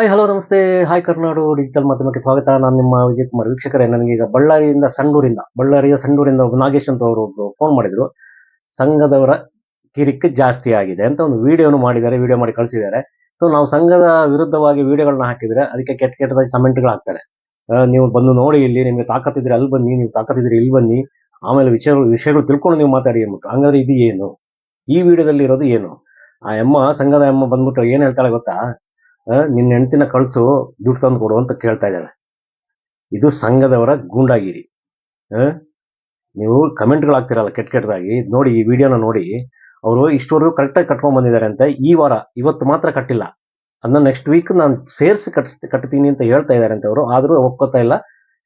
Hi hello ನಮಸ್ತೆ. Hi Karnadu digital ಮಾಧ್ಯಮಕ್ಕೆ ಸ್ವಾಗತ. ನಾನು ನಿಮ್ಮ ವಿಜಯ್ ಕುಮಾರ್ ವೀಕ್ಷಕರೇ. ನನಗೆ ಈಗ ಬಳ್ಳಾರಿಯಿಂದ ಸಂಡೂರಿಂದ, ಬಳ್ಳಾರಿಯ ಸಂಡೂರಿಂದ ನಾಗೇಶ್ ಅಂತ ಅವರು ಫೋನ್ ಮಾಡಿದ್ರು. ಸಂಘದವರ ಕಿರಿಕ್ ಜಾಸ್ತಿ ಆಗಿದೆ ಅಂತ ಒಂದು ವಿಡಿಯೋನು ಮಾಡಿದ್ದಾರೆ ವಿಡಿಯೋ ಮಾಡಿ ಕಳಿಸಿದ್ದಾರೆ. ಸೊ ನಾವು ಸಂಘದ ವಿರುದ್ಧವಾಗಿ ವಿಡಿಯೋಗಳನ್ನ ಹಾಕಿದರೆ ಅದಕ್ಕೆ ಕೆಟ್ಟ ಕೆಟ್ಟದಾಗಿ ಕಮೆಂಟ್ಗಳು ಹಾಕ್ತಾರೆ ನೀವು ಬಂದು ನೋಡಿ ಇಲ್ಲಿ, ನಿಮಗೆ ತಾಕತ್ತಿದ್ರೆ ಅಲ್ಲಿ ಬನ್ನಿ, ನೀವು ತಾಕತ್ತಿದ್ರೆ ಇಲ್ಲಿ ಬನ್ನಿ. ಆಮೇಲೆ ವಿಚಾರ ವಿಷಯಗಳು ತಿಳ್ಕೊಂಡು ನೀವು ಮಾತಾಡಿ ಅಂದ್ಬಿಟ್ಟು. ಹಂಗಾದ್ರೆ ಇದು ಏನು? ಈ ವಿಡಿಯೋದಲ್ಲಿ ಇರೋದು ಏನು? ಆ ಎಮ್ಮ ಸಂಘದ ಎಮ್ಮ ಬಂದ್ಬಿಟ್ಟು ಏನು ಹೇಳ್ತಾಳೆ ಗೊತ್ತಾ? ನಿನ್ನ ಹೆಂಡತಿನ ಕಳಿಸು, ದುಡ್ಡು ತಂದು ಕೊಡು ಅಂತ ಕೇಳ್ತಾ ಇದ್ದಾಳೆ ಇದು ಸಂಘದವರ ಗೂಂಡಾಗಿರಿ? ನೀವು ಕಮೆಂಟ್ಗಳು ಹಾಕ್ತಿರಲ್ಲ ಕೆಟ್ಟ ಕೆಟ್ಟದಾಗಿ. ನೋಡಿ, ಈ ವಿಡಿಯೋನ ನೋಡಿ. ಅವರು ಇಷ್ಟವರೆಗೂ ಕರೆಕ್ಟಾಗಿ ಕಟ್ಕೊಂಡು ಬಂದಿದ್ದಾರೆ ಅಂತ ಈ ವಾರ, ಇವತ್ತು ಮಾತ್ರ ಕಟ್ಟಿಲ್ಲ. ಅದನ್ನ ನೆಕ್ಸ್ಟ್ ವೀಕ್ ನಾನು ಸೇರಿಸಿ ಕಟ್ಸ್, ಕಟ್ತೀನಿ ಅಂತ ಹೇಳ್ತಾ ಇದ್ದಾರೆ ಅಂತ ಅವರು. ಆದರೂ ಒಪ್ಕೋತಾ ಇಲ್ಲ.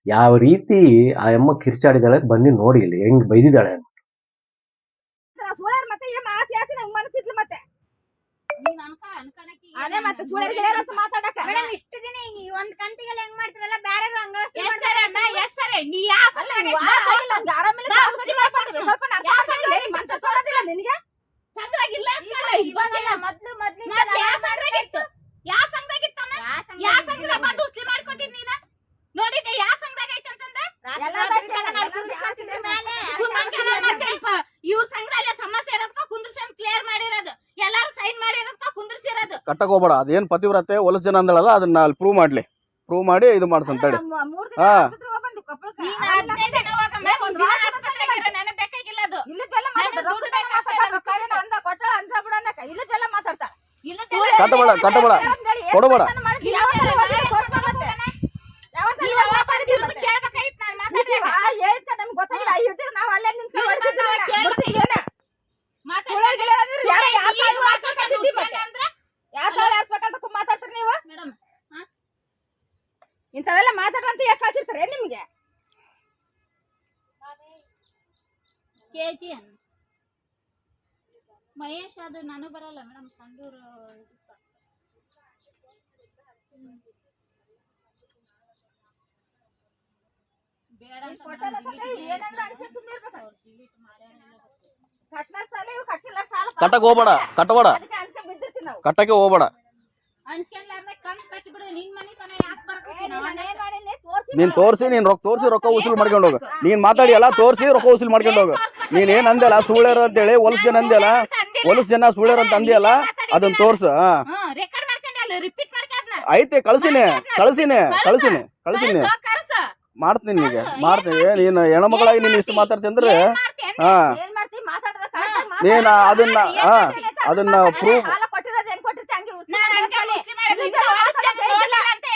ಯಾವ ರೀತಿ ಆ ಅಮ್ಮ ಕಿರ್ಚಾಡಿದಾಳೆ ಬನ್ನಿ ನೋಡಿ ಇಲ್ಲಿ, ಹೆಂಗ್ ಬೈದಿದ್ದಾಳೆ ಅಂತ. ಸುಳರ್ ಮತ್ತೆ ಏನ್ ಆಸೆ ಆಸೆ ನಂಗ್ ಮನಸ್ಸಿದ್ಲು ಮತ್ತೆ ನೀನ್ ಅನ್ಕ ಅನ್ಕಣಕಿ ಅದೇ ಮತ್ತೆ ಸುಳ್ಳು ಅಂತ ಮಾತಾಡಕ ಮೇಡಮ್ ಇಷ್ಟು ದಿನ ಈ ಒಂದ್ ಕಂತಿಗೆಲ್ಲ ಹೆಂಗ್ ಮಾಡ್ತಿರಲ್ಲ ಬೇರೆ ಹಂಗ ಎಸ್ಸರೆ ಅಮ್ಮ ಎಸ್ಸರೆ ನೀ ನಮ್ಗೆ ಆರಾಮಿಲ್ಲ ಸರಿ. ಸ್ವಲ್ಪ ಮನ್ಸ ನಿನಗೆ? ಇವಾಗೆಲ್ಲ ಮೊದ್ಲು ಹೋಗ್ಬೇಡ ಅದೇನ್ ಪತಿವ್ರತೆ ಹೊಲಸ ಜನ ಅಂದಳಲ್ಲ ಅದನ್ನ ಅಲ್ಲಿ ಪ್ರೂವ್ ಮಾಡ್ಲಿ. ಪ್ರೂವ್ ಮಾಡಿ ಇದು ಮಾಡ್ಸಂತೇಳಿ ನಮ್ಮ ಮೂರ್ ದಿನ ಹಾ. ಆಸ್ಪತ್ರೆಗೆ ಮಾತಾಡ್ತೀವಿ ಇಂಥವೆಲ್ಲ ಮಾತಾಡುವಂತ ಯಾಕೆ ಕಳ್ಸಿರ್ತಾರೆ ನಿಮ್ಗೆ ಕೆ ಜಿ ಅನ್ ಮಹೇಶ್ ಅದು ನನಗೆ ಬರಲ್ಲ ಮೇಡಮ್ ಸಂಡೂರು. ಬೇಡ ಅಂತ ಕೊಟ್ಟಲ್ಲ ನಾನು ಕೊಟ್ಟೆ, delete ಏನಂದ್ರೆ ಮಾಡಿದೆ. ಅನ್ಸೋ ಸುಮ್ನೆ ಇರ್ಬೇಕು. ಅವ್ರು delete ಮಾಡ್ಯಾರ ಇಲ್ಲ ಗೊತ್ತಿಲ್ಲ. ಕಟ್ಲ ಸಾಲ ಇವ್ ಕಟ್ಸಿಲ್ಲ ಸಾಲ ಕಟ್ಟಕ್ ಹೋಗ್ಬೇಡ ಕಟ್ಟಬೇಡ ಕಟ್ಟಕ್ಕೆ ಹೋಗ್ಬೇಡ ಅನ್ಸ್ಕೊಂಡ್ಲಾರ್ದೆ ಕಂತ್ ಕಟ್ಬಿಡು ನಿನ್ ಮನೆ ತನ ಯಾಕೆ? ತೋರ್ಸಿ ನೀನ್ ರೊಕ್ಕ ತೋರ್ಸಿ ರೊಕ್ಕ ವಸೂಲ್ ಮಾಡ್ಕೊಂಡು ಹೋಗು. ನೀನ್ ಮಾತಾಡಿ ಅಲ್ಲ ತೋರ್ಸಿ ರೊಕ್ಕ ವಸೂಲ್ ಮಾಡ್ಕೊಂಡು ಹೋಗು. ನೀನ್ ಏನ್ ಸುಳ್ಳರು ಅಂತ ಹೇಳಿ ಹೊಲಸ್ ಜನ ಅಂದ್ಯಲ್ಲ? ಹೊಲಸ್ ಜನ ಸುಳ್ಳೇರು ಅಂತ ಅಂದ್ಯಲ್ಲ? ಅದನ್ನ. ತೋರ್ಸು ಹಾ. ರೆಕಾರ್ಡ್ ಮಾಡ್ಕೊಂಡೆ ಅಲ್ಲ ರಿಪೀಟ್ ಮಾಡ್ಕೊಂಡ್ನ ಐತೆ ಕಳ್ಸಿನಿ ಕಳ್ಸಿನಿ ಕಳ್ಸಿನಿ ಕಳ್ಸಿನಿ. ಕಳ್ಸು, ಕಳ್ಸು. ಮಾಡ್ತೀನಿ ನಿನಗೆ ಮಾಡ್ತೀನಿ. ನೀನ್ ಹೆಣ್ಮಗಳಾಗಿ ನೀನ್ ಇಷ್ಟು ಮಾತಾಡ್ತೀನಿ ಅಂದ್ರೆ? ಏನ್ ಮಾಡ್ತೀಯ? ಹಾ. ನೀನ್ ಅದನ್ನ ಹಾ. ಅದನ್ನ ಅದೇ ಪ್ರೂವ್ ಸಾಲ ಕೊಟ್ಟಿರೋದು ಹೆಂಗ್ ಕೊಟ್ಟಿರ್ತಿ ಹಂಗೆ ಉಸ್ಲಿ ನಾನ್ ಹಂಗೆ ಮಾಡ್ಕೊಳ್ಳಿ. ಮುಸ್ಲಿಂ ಮಾಡಿದ್ದು ಇದು ಇಂಥ ಜನ ವಯಸ್ಸು ಮಾತಾಡೋದು ನೋಡ್ಲಿಲ್ಲ ಹೇಳಿಲ್ಲ. ಅಂತ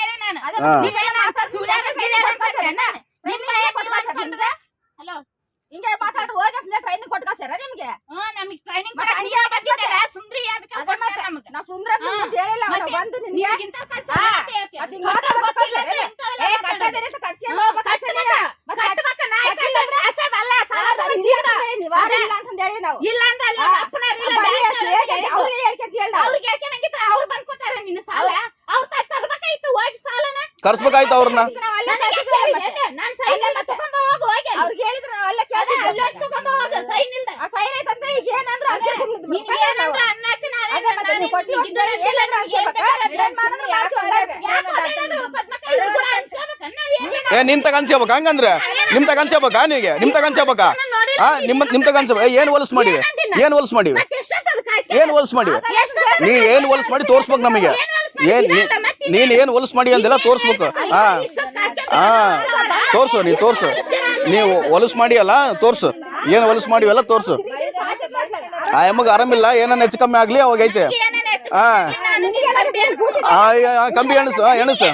ಹೇಳಿ ನಾನು. ಅದೇ ಹಾ. ನೀವೇನೋ ಅಂತ ಸುಳ್ಳು ಸುಳ್ಳು ಹೇಳ್ಬಿಟ್ಟು ಹೇಳ್ಬಿಟ್ಟು ಕೊಟ್ಕಳ್ಸ್ಯಾರ ಏನ? ನಿಮ್ಮ ನಿಮ್ಮ ಮನೆಗೆ ಕೊಟ್ಕಳ್ಸ್ಯಾರ ನಿಮ್ಗೆ? ಹಲೋ ಹಿಂಗೆ ಮಾತಾಡು ಹೋಗಿ ಅಂತ ಟ್ರೈನಿಂಗ್ ಕೊಟ್ಕಳ್ಸ್ಯಾರ ನಿಮ್ಗೆ ಹ್ಮ್ ನಮಗೆ ಟ್ರೈನಿಂಗ್ ಮತ್ತೆ ಕೊಡಕ್ಕೆ ಹಂಗೆ ನೀವೇ ಬಂದಿದ್ದೀರ ಸುಂದ್ರಿ ಅದಕ್ಕೆ ಅದೇ ಕೊಡ್ತಾರೆ ಮತ್ತೆ ನಮಗೆ ನಾವು ಸುಂದ್ರ ಹಾ. ಅಂತ ಹೇಳಿಲ್ಲ ಅವ್ನು ಮತ್ತೆ ಬಂದು ನಿನ್ಗೆ ನಿನಗಿಂತ ಕಳ್ಸ ಹಾ. ಅಂತ ಹೇಳ್ತೀಯ. ಅದ್ ಹಿಂಗ್ ಮಾತಾಡೋದು ಗೊತ್ತಿಲ್ಲ ಕಳ್ಸ್ಯಾರ ಏನ್ ಅವ್ರನ್ನ ಏ ನಿಮ್ ತಗ ಹಂಗಂದ್ರೆ? ನಿಮ್ ತಗ ಅನ್ಸ್ಕೋಬೇಕಾ. ನೀಗೆ ನಿಮ್ ತಗ. ಆ ನಿಮ್ ನಿಮ್ ತಗ ಏನ್ ಹೊಲಸ್ ಮಾಡಿವೆ ಏನ್ ಹೊಲಸ್ ಮಾಡಿವೆ? ಏನ್ ಹೊಲಸ್ ಮಾಡಿವೆ ನೀ ಏನ್ ಹೊಲಸ್ ಮಾಡಿ ತೋರ್ಸ್ಬೇಕು ನಮಗೆ. ಏನ್ ನೀನ್ ಏನ್ ಹೊಲಸ್ ಮಾಡಿ ಅಂದೆಲ್ಲ ತೋರ್ಸ್ಬೇಕು. ಹಾ ನೀನು ಹಾ ತೋರ್ಸು ನೀ ತೋರ್ಸು. ನೀವು ಹೊಲಸ್ ಮಾಡಿ ಅಲ್ಲ ತೋರ್ಸು. ಏನ್ ಹೊಲಸ್ ಮಾಡಿವೆಲ್ಲ ತೋರ್ಸು. ಆ ಎಮ್ಮಗ ಆರಾಮಿಲ್ಲ ಏನನ್ನ ಹೆಚ್ಚು ಕಮ್ಮಿ ಆಗ್ಲಿ ಅವಾಗ ಐತೆ. ಏನೇನ್ ಹಾ ನಾನು ಕಂಬಿ ಎಣಸು ಎಣಸು.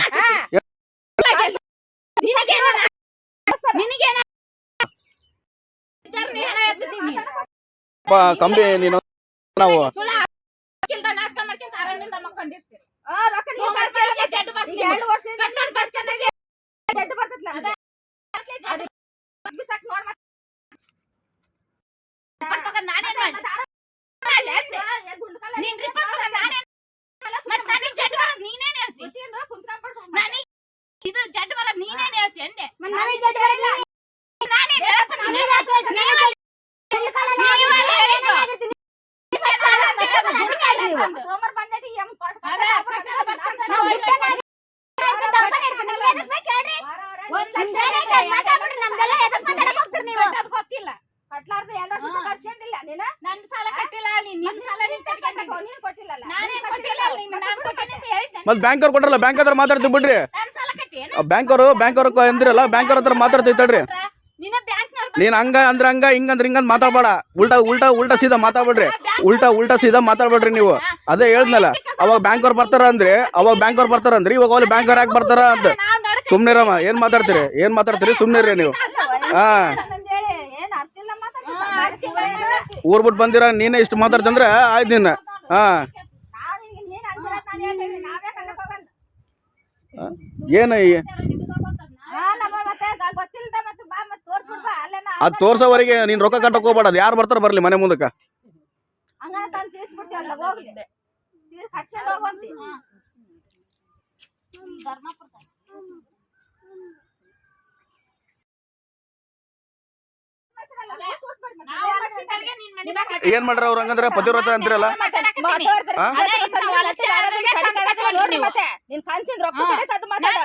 ಕಂಬಿ ನೀನು ನಾವು ಸುಳ್ಳ ಹಾಕಿಲ್ದ ನಾಟಕ ಮಾಡ್ಕೊಂತ ಆರಾಮಿಂದ ಮಕ್ಕೊಂಡಿರ್ತೀರಿ. ಆ, ರೊಕ್ಕ ನೀವು ಸೋಮವಾರ ಬೆಳಗ್ಗೆ ಜಡ್ಡು ಬರ್ತೀನಿ. ಈಗ ಎರಡು ವರ್ಷದಿಂದ ಕಟ್ಟೋದ್ ಬರ್ಕೊಂಡಾಗೆ ಜಡ್ಡು ಬರ್ತೈತ್ ನಮ್ಗೆ. ಬೆಳಗ್ಗೆ ಜಡ್ಡು ಬಿಸಾಕ್ ನೋಡ್ ಮತ್ತೆ. ರಿಪೋರ್ಟ್ ತಗೊಂಡ್ ನಾನೇನ್ ಮಾಡ್ಲಿ? ಮಾಡ್ಲಿ ಅಂದೆ. ಏ, ಗುಂಡ್ಕಲ್ಲ ನೀನ್ ರಿಪೋರ್ಟ್ ತಗೊಂಡ್ ನಾನೇನ್ ಮತ್ತ್ ನನಗ್ ಜಡ್ಡು ಬರೋದ್ ನೀನೇನ್ ಹೇಳ್ತಿ? ಕುತ್ಕೊಂಡು ಕುಂತ್ಕೊಂಡ್ಬಿಡು. ನನಗ್ ಇದು ಜಡ್ಡು ಬರೋದ್ ನೀನೇನ್ ಹೇಳ್ತಿ ಅಂದೆ. ಮತ್ತೆ ನಮಗೆ ಜಡ್ಡು ಬರಲ್ಲ. ನಾನೇನ್ ಹೇಳ್ತೀನಿ? ನೀವೇ- ನೀವೇ ಹೇಳಿದ್ದು. ನೀವೇ ಸಾಲ ಅಂತ ಹೇಳೋದು ಗುಡ್ಕಾಲ ಅಂತಂದು. ಸೋಮವಾರ ಬಂದೈತಿ, ಎಂ ಕೊಟ್ಟು ಅದೇ ನಾವು ಬಿಟ್ಟನ ದಪ್ಪನ ಇರ್ಬೇಕು. ನಿಮ್ಗೆ ಎದಕ್ ಬೇಕು ಹೇಳ್ರಿ? ಒಂದ್ ಲಕ್ಷ ಏನೈತೆ? ಮಾತಾಡ್ಬಿಡ್ರಿ ನಮ್ದೆಲ್ಲ ಎದಕ್ ಮಾತಾಡಕ್ ಹೋಗ್ತೀರಿ ನೀವು? ಗೊತ್ತಿಲ್ಲ ಕಟ್ಲಾರ್ದ ಎರಡು ವರ್ಷ ಕಟ್ಸ್ಕೊಂಡಿಲ್ಲ ನೀನ ನನ್ ಸಾಲ ಕಟ್ಟಿಲ್ಲ ನೀನ್ ನಿನ್ ಸಾಲ ನೀನ್ ಕಟ್ಕೊಂಡಿ. ನೀನ್ ಕೊಟ್ಟಿಲ್ಲಲ್ಲ ನಾನೇನ್ ಕೊಟ್ಟಿಲ್ಲ ನೀನ್ ನಾನ್ ಕೊಟ್ಟಿನಿ ಅಂತ ಹೇಳಿದ್ದೆ ಮತ್ ಬ್ಯಾಂಕ್ ಅವ್ರು ಕೊಟ್ರಲ್ಲ ಬ್ಯಾಂಕ್ ಹತ್ರ ಮಾತಾಡ್ತೀವಿ ಬಿಡ್ರಿ. ನನ್ ಸಾಲ ಕಟ್ಟಿ ಏನು? ಬ್ಯಾಂಕ್ ಅವರು ಬ್ಯಾಂಕ್ ಅವ್ರ ಅಂದ್ರಲ್ಲ ಬ್ಯಾಂಕ್ ಅವ್ರ ಹತ್ರ ಮಾತಾಡ್ತೀವಿ ತಡ್ರಿ. ನೀನ್ ಹಂಗ ಅಂದ್ರ ಹಂಗ ಹಿಂಗ ಅಂದ್ರ ಹಿಂಗಂದ್ ಮಾತಾಡ್ಬೇಡ. ಉಲ್ಟಾ ಉಲ್ಟಾ ಉಲ್ಟಾ ಸೀದಾ ಮಾತಾಡ್ಬೇಡ್ರಿ. ಉಲ್ಟಾ ಉಲ್ಟಾ ಸೀದಾ ಮಾತಾಡ್ಬೇಡ್ರಿ ನೀವು. ಅದೇ ಹೇಳ್ದಲ್ಲ ಅವಾಗ ಬ್ಯಾಂಕ್ ಅವ್ರು ಬರ್ತಾರ ಅಂದ್ರೆ ಅವಾಗ ಬ್ಯಾಂಕ್ ಅವ್ರು ಬರ್ತಾರ ಅಂದ್ರೆ ಇವಾಗ ಅವ್ರು ಬ್ಯಾಂಕ್ ಅವ್ರು ಯಾಕೆ ಬರ್ತಾರ ಅಂತ. ಸುಮ್ಮನೆರಮ್ಮ ಏನು ಸುಮ್ನಿರಮ್ಮ ಏನ್ ಮಾತಾಡ್ತೀರಿ ಏನ್ ಮಾತಾಡ್ತೀರಿ ಸುಮ್ನಿರ್ರಿ ನೀವು. ಹಾ ಹೇಳಿ ಏನ್ ಅರ್ಥ ಇಲ್ಲ ಮಾತಾಡ್ತೀನಿ ಊರ್ ಬಿಟ್ಟು ಬಂದಿರ ನೀನೇ ಇಷ್ಟು ಮಾತಾಡ್ತಂದ್ರೆ ಆಯ್ತು ನಿನ್ನ. ಹಾ ನಾವ್ ನಿನ್ಗೆ ನೀನ್ ಅಂದಿರೋದ್ ನಾನ್ ಹೇಳ್ತೀನಿ ನಾವೇ ಕನ್ನಡ ಹೋಗಲ್ಲ ಏನು ಈ- ಹಾ ನಮ್ಮ ಮತ್ತೆ ಗ- ಗೊತ್ತಿಲ್ದ ಮತ್ತೆ ಬಾ ಮತ್ತೆ ತೋರ್ಸ್ಬಿಡ್ಬಾ ಅಲ್ಲೇನ ಅದ್ ತೋರ್ಸೋವರೆಗೆ ನೀನ್ ರೊಕ್ಕ ಕಟ್ಟಕ್ ಹೋಗ್ಬೇಡ ಅದ್ ಯಾರು ಬರ್ತಾರ ಬರ್ಲಿ ಮನೆ ಮುಂದಕ್ಕ. ಏನ್ ಮಾಡ್ರ ಅವ್ರ ಹಂಗಂದ್ರೆ ಪತಿವ್ರತ ಅಂತಿರಲ್ಲ? ಮತ್ತೆ. ನಿನ್ ಕನ್ಸಿನ್ ರೊಕ್ಕ ಅದು ಮಾತಾಡ.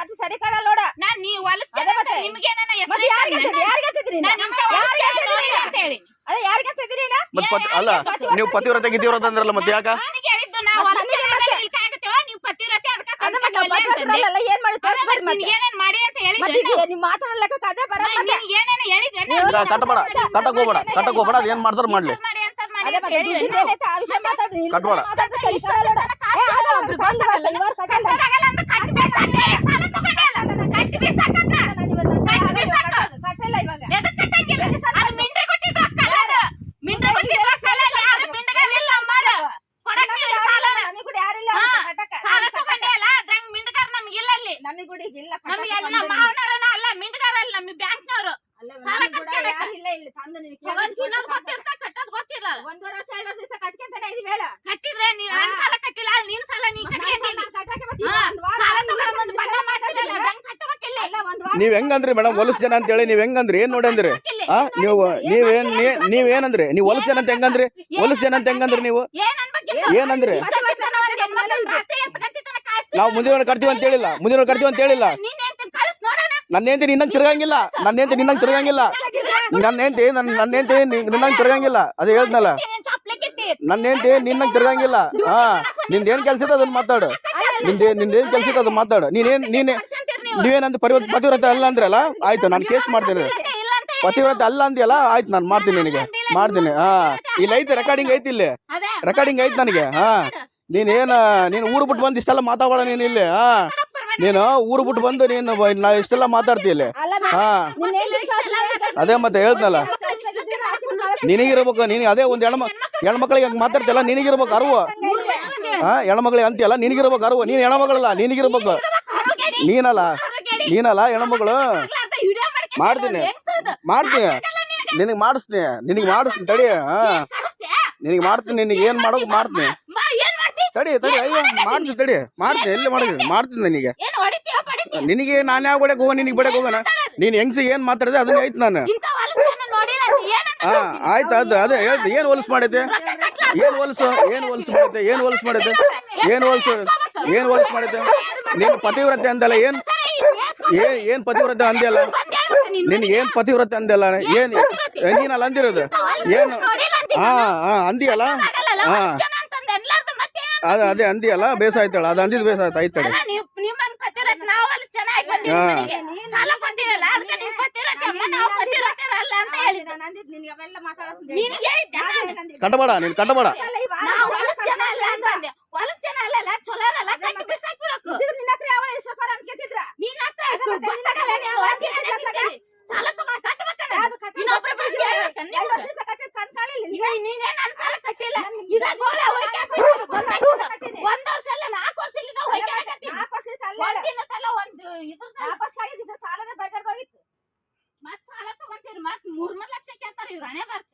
ಮತ್ತೆ ಸರಿ ಕಾಣಲ್ಲ ನೋಡ. ನಾನ್ ನೀವ್ ಹೊಲಸ್ ಮತ್ತೆ. ಅಂತ ನಿಮ್ಗೇನನ ಹೆಸ್ರು ಮತ್ತೆ ಯಾರಿಗೆ ಇಟ್ಟಿದ್ರೇನ? ಯಾರಿಗೆ ಹತ್ತಿದ್ರಿ ನಾನ್? ಇಂಥ ಹೊಲಸ್ ಜನ ನೋಡಿ ಅಂತ ಹೇಳಿ. ಅದೇ ಯಾರಿಗೆ ಹತ್ತಿದ್ರಿ ನಾ ಅಲ್ಲ ನೀವು ಪತಿವ್ರತೆ ಗಿತಿವ್ರತ ಅಂದ್ರಲ್ಲ ಮತ್ತೆ ಯಾಕ? ಮತ್ತ್ ಮತ್ತೆ ಮತ್ತ್ ಮತ್ತೆ ಮತ್ತೆ. ಮತ್ತ್ ಮಾಡ್ತಾರ ಮಾಡ್ಲಿ. ಇಲ್ಲಿ ಇಲ್ಲ. ನಮಗೆ. ಸಾಲ ಇಲ್ಲ ಬ್ಯಾಂಕ್ನವ್ರು. ಸಾಲ ಕಟ್ಸ್ಕೊಳಕ. ಯಾರಿಲ್ಲ ಇಲ್ಲಿ ತಂದು ನಿನಗೆ ತಗೊಂಡ್ ತಿನ್ನೋದ್ ಗೊತ್ತಿರ್ತ, ಕಟ್ಟೋದ್ ಗೊತ್ತಿರಲ್ಲ. ಒಂದೂವರೆ ವರ್ಷ ಎರಡು ವರ್ಷ ಕಟ್ಕೊಂತಾನೆ ಇದೀವಿ ಹೇಳ. ಕಟ್ಟಿದ್ರೆ ನೀನ್ ನನ್ ಸಾಲ ಕಟ್ಟಿಲ್ಲ, ಅಲ್ಲಿ ನಿನ್ ಸಾಲ ನೀನ್ ಕಟ್ಕೊಂಡಿದ್ದಿ. ಕಟ್ಟಕ್ಕೆ ಮತ್ತೆ ಹಾ, ಒಂದ್ ವಾರ ಸಾಲ ತಗೊಂಡ್ ಬಂದು ಬಣ್ಣ ಮಾಡ್ತಿರಲ್ಲ, ಅದಂಗ್ ಕಟ್ಟಬೇಕಿಲ್ಲ. ಅಲ್ಲ ಒಂದ್ ವಾರ ನೀವ್ ಹೆಂಗಂದ್ರಿ ಮೇಡಮ್ ಹೊಲಸ್ ಜನ ಅಂತ ಹೇಳಿ ನೀವ್ ಹೆಂಗಂದ್ರಿ? ಏನ್ ನೋಡಿ ಅಂದ್ರಿ? ಕಟ್ಟಬೇಕಿಲ್ಲ. ಆ ನೀವು ನೀವೇನ್ ನೀ- ನೀವೇನಂದ್ರಿ ನೀವ್ ಹೊಲಸ್ ಜನ ಅಂತ ಹೆಂಗಂದ್ರಿ? ಹೊಲಸ್ ಜನ ಅಂತ ಹೆಂಗಂದ್ರಿ ನೀವು? ಏನಂದ್ರಿ. ನಾವು ಮುಂದಿನ ಕಟ್ತೀವಿ ಅಂತ ಹೇಳಿಲ್ಲ. ಮುಂದಿನ ಕಟ್ತೀವಿ ಅಂತ ಹೇಳಿಲ್ಲ. ನನ್ನ ಹೆಂಡತಿ ನಿನ್ನಂಗ್ ತಿರ್ಗಂಗಿಲ್ಲ. ನನ್ನ ಹೆಂಡತಿ ನಿನ್ನಂಗ್ ತಿರ್ಗಂಗಿಲ್ಲ. ನನ್ನ ಹೆಂಡತಿ ನನ್ನ ನನ್ನ ಹೆಂಡತಿ ನಿನ್ನಂಗ್ ತಿರ್ಗಂಗಿಲ್ಲ. ಅದೇ ಹೇಳ್ದಲ್ಲ. ನನ್ನ ಹೆಂಡತಿ ನಿನ್ನಂಗ್ ತಿರ್ಗಂಗಿಲ್ಲ. ಹಾ ನಿಂದೇನ್ ಕೆಲ್ಸ ಇತ್ತು ಅದನ್ನ ಮಾತಾಡು. ನಿಂದೇ ನಿಂದೇನು ಕೆಲ್ಸ ಇತ್ತು ಅದನ್ನ ಮಾತಾಡು. ನೀನೇನ್ ನೀನೇ. ನೀವೇನಂತ ಪರಿವರ್ತ ಪತಿವ್ರತ ಅಲ್ಲ ಅಂದ್ರಲ್ಲ? ಆಯ್ತು ನಾನು ಕೇಸ್ ಮಾಡ್ತೀನಿ. ಪತಿವ್ರತೆ ಅಲ್ಲ ಅಂದಿಯಲ್ಲ? ಆಯ್ತು ನಾನು ಮಾಡ್ತೀನಿ ನಿನಗೆ. ಮಾಡ್ತೀನಿ. ಹಾ ಇಲ್ಲಿ ಐತೆ ರೆಕಾರ್ಡಿಂಗ್ ಐತಿ ಇಲ್ಲಿ. ರೆಕಾರ್ಡಿಂಗ್ ಐತೆ ನನಗೆ. ಹಾ. ನೀನೇನ ನೀನು ಊರು ಬಿಟ್ಟು ಬಂದು ಇಷ್ಟೆಲ್ಲ ಮಾತಾಡೋಣ ನೀನು ಇಲ್ಲಿ. ಹಾ. ನೀನು ಊರು ಬಿಟ್ಟು ಬಂದು ನೀನು ನಾ ಇಷ್ಟೆಲ್ಲ ಮಾತಾಡ್ತೀಯಲ್ಲ ಹಾ. ಅದೇ ಮತ್ತೆ ಹೇಳ್ತಲ್ಲ. ನಿನಗಿರ್ಬೇಕು ನೀನು ಅದೇ ಒಂದು ಹೆಣ್ಮ ಹೆಣ್ಮಕ್ಳಿಗೆ ಹಂಗೆ ಮಾತಾಡ್ತಿಯಲ್ಲ ನಿನಗಿರ್ಬೇಕು ಅರ್ವ. ಹಾ ಹೆಣ್ಮಕ್ಳಿಗೆ ಅಂತೀಯಲ್ಲ ನಿನಗಿರ್ಬೇಕು ಅರ್ವ. ನೀನು ಹೆಣ್ಮಗಳಲ್ಲ ನಿನಗಿರ್ಬೇಕು. ನೀನಲ್ಲ ನೀನಲ್ಲ ಹೆಣ್ಮಗಳು. ಮಾಡ್ತೀನಿ. ಮಾಡ್ತೀನಿ. ನಿನಗೆ ಮಾಡಿಸ್ತೀನಿ. ನಿನಗೆ ಮಾಡಿಸ್ತೀನಿ ತಡಿ. ಹಾ? ನಿನಗೆ ಮಾಡ್ತೀನಿ ನಿನಗೆ ಏನು ಮಾಡೋಕೆ ಮಾಡ್ತೀನಿ? ತಡಿ ತಡಿ ಅಯ್ಯೋ ಮಾಡ್ತೀನಿ ತಡಿ. ಮಾಡ್ತೀನಿ ಎಲ್ಲಿ ಮಾಡಿದ್ರಿ ಮಾಡ್ತೀನಿ ನನಗೆ. ಏನ್ ಹೊಡಿತೀಯ, ಬಡಿತೀಯ? ನಿನಗೆ ನಾನು ಯಾವ ಬಡಕ್ಕೆ ಹೋಗೋ ನಿನಗೆ ಬಡಕ್ಕೆ ಹೋಗೋಣ ನೀನು ಹೆಂಗ್ಸಿ ಏನು ಮಾತಾಡಿದೆ ಅದನ್ನ ಆಯ್ತು ನಾನು. ಹಾಂ ಹೊಲಸ್ ಜನ ನೋಡಿಲ್ಲ ನೀ ಏನಂತ ಹಾ ಆಯ್ತು ಅದು ಅದೇ ಹೇಳ್ತೀನಿ ಏನು ಹೊಲಸು ಮಾಡೈತೆ ಏನು ಹೊಲಸು? ಏನು ಹೊಲಸು ಮಾಡೈತೆ ಏನು ಹೊಲಸು ಮಾಡೈತೆ ಏನು ಹೊಲಸು ಏನು ಹೊಲಸು? ಮಾಡೈತೆ ನೀನು ಪತಿವ್ರತೆ ಅಂದಲ್ಲ ಏನು? ಏನು ಏನ್ ಪತಿವ್ರತೆ ಅಂದಲ್ಲ ನಿನಗೆ ಏನ್ ಪತಿವ್ರತೆ ಅಂದಿಲ್ಲ ಏನು ನೀನಲ್ಲ ಅಂದಿರೋದು? ಏನು? ಹಾಂ ಹಾಂ ಅಂದಿಯಲ್ಲ? ಹಾ. ಅದ ಅದೇ ಅಂದಿಯಲ್ಲ ಬೇಸ ಆಯ್ತಾಳ. ಅದು. ಅಂದಿದ್ ಬೇಸ ಆಯ್ತು ಆಯ್ತಾಳೆ ನಿಮ್ಮಂಗ್ ನೀನ್ ನಾವು. ಅಲ್ಲಿ ಚೆನ್ನಾಗಿ ಕಟ್ಟಿಲ್ಲ. ಮನೆಗೆ. ಸಾಲ ಕೊಟ್ಟಿರಲ್ಲ ಅದಕ್ಕೆ ನೀವು ಪತಿರತ್ತೆ ಅಮ್ಮ ನಾವು ಪತಿರತ್ತರಲ್ಲ ಅಂತ ಹೇಳಿದ್ದು ನಾನು ಅಂದಿದ್ದು ನಿನಗೆ ಅವೆಲ್ಲ ಮಾತಾಡೋದು ನಿನಗೆ ಹೇಳಿದ್ದೆ ನಾನು. ಕಟ್ಟಬೇಡ ನೀನು ಕಟ್ಟಬೇಡ ನಾವು ಹೊಲಸ್ ಜನ ಅಲ್ಲ ಅಂತಂದೆ ಹೊಲಸ್ ಜನ ಅಲ್ಲಲ್ಲ ಚಲೋ ಅಲ್ಲ ಕಟ್ಟಿ ಬಿಸಾಕ್ ಬಿಡಕು ನಿನ್ನ ಹತ್ರ ಯಾವ ಸಫರ್ ಅನ್ಸ್ಕೊತಿದ್ರ ನೀನ್ ಹತ್ರ ಗೊತ್ತಾಗಲ್ಲ ನೀವು ಅಜ್ಜಿ ಏನಾಗಿದ್ದೀರಿ? ಸಾಲ ತಗೋ ಕಟ್ಬೇಕಣ್ಣ ಇನ್ನೊಬ್ರ ಬಗ್ಗೆ ಹೇಳ್ಬೇಕಣ್ಣ ಎರಡು ನಿಮ್ಗೆ? ವರ್ಷ ಕಟ್ಟಿದ್ ಕಣ್ ಕಾಣಿಲ್ಲ ಈಗ ನೀನೇ ನನ್ ಸಾಲ ಕಟ್ಟಿಲ್ಲ ಇದ ಗೋಳೆ ಹೋಯ್ಕಾಕ್ತಿದ್ರು, ಗೊತ್ತಾಗ್ತದ? ಒಂದ್ ವರ್ಷ ಅಲ್ಲ ನಾಲ್ಕು ವರ್ಷ ಇಲ್ಲಿಂದ ಹೋಯ್ಕಾಕತ್ತೀನಿ. ನಾಲ್ಕು ವರ್ಷ ಅಲ್ಲ ಒಂದಿನ ಸಲ ಒಂದು ಇದ್ರದ್ದು ನಾಲ್ಕು ವರ್ಷ ಆಗಿದ್ದು ಸಾಲನೇ ಬೇಕಾಗೋಗಿತ್ತು ಮತ್ ಸಾಲ ತಗೊಂತೀರಿ ಮತ್ ಮೂರ್ ಮೂರ್ ಲಕ್ಷ ಕೇಳ್ತಾರ ಇವ್ರ ಹಣೆ ಬರ್ತ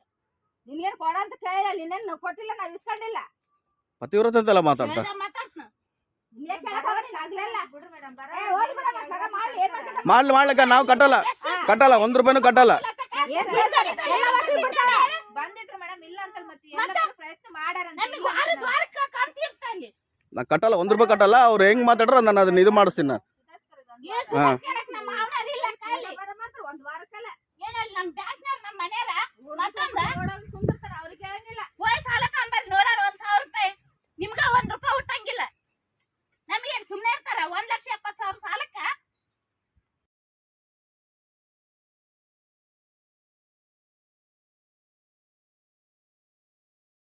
ನಿನ್ಗೇನ್ ಕೊಡ ಅಂತ ಕೇಳಿಲ್ಲ ನಿನ್ನೇನು ಕೊಟ್ಟಿಲ್ಲ ನಾವ್ ಇಸ್ಕೊಂಡಿಲ್ಲ ಪತಿವ್ರತೆ ಅಂತೆಲ್ಲ ಮಾತಾಡ್ತಾ ಮಾತಾಡ್ತ ನಿನ್ನೇನ್ ಕೇಳಕ್ ಹೋಗೋದು ನೀನ್ ಆಗ್ಲಿಲ್ಲ. ಏ, ಹೋಗ್ಲಿ ಬಿಡಮ್ಮ, ಸಗ ಮಾಡ್ಲಿ, ಮಾಡ್ಲಿಕ್ಕ ನಾವು ಕಟ್ಟಲ್ಲ. ಕಟ್ಟಲ್ಲ ಒಂದ್ ರೂಪಾಯಿನೂ ಕಟ್ಟಲ್ಲ. ಮತ್ತೆ ನಾ ಕಟ್ಟಲ್ಲ ಒಂದ್ ರೂಪಾಯಿ ಕಟ್ಟಲ್ಲ. ಅವ್ರು ಹೆಂಗ್ ಮಾತಾಡ್ರ ನಾನು ಅದನ್ನ ಇದು ಮಾಡಿಸ್ತೀನಿ ನಾನು. ಈ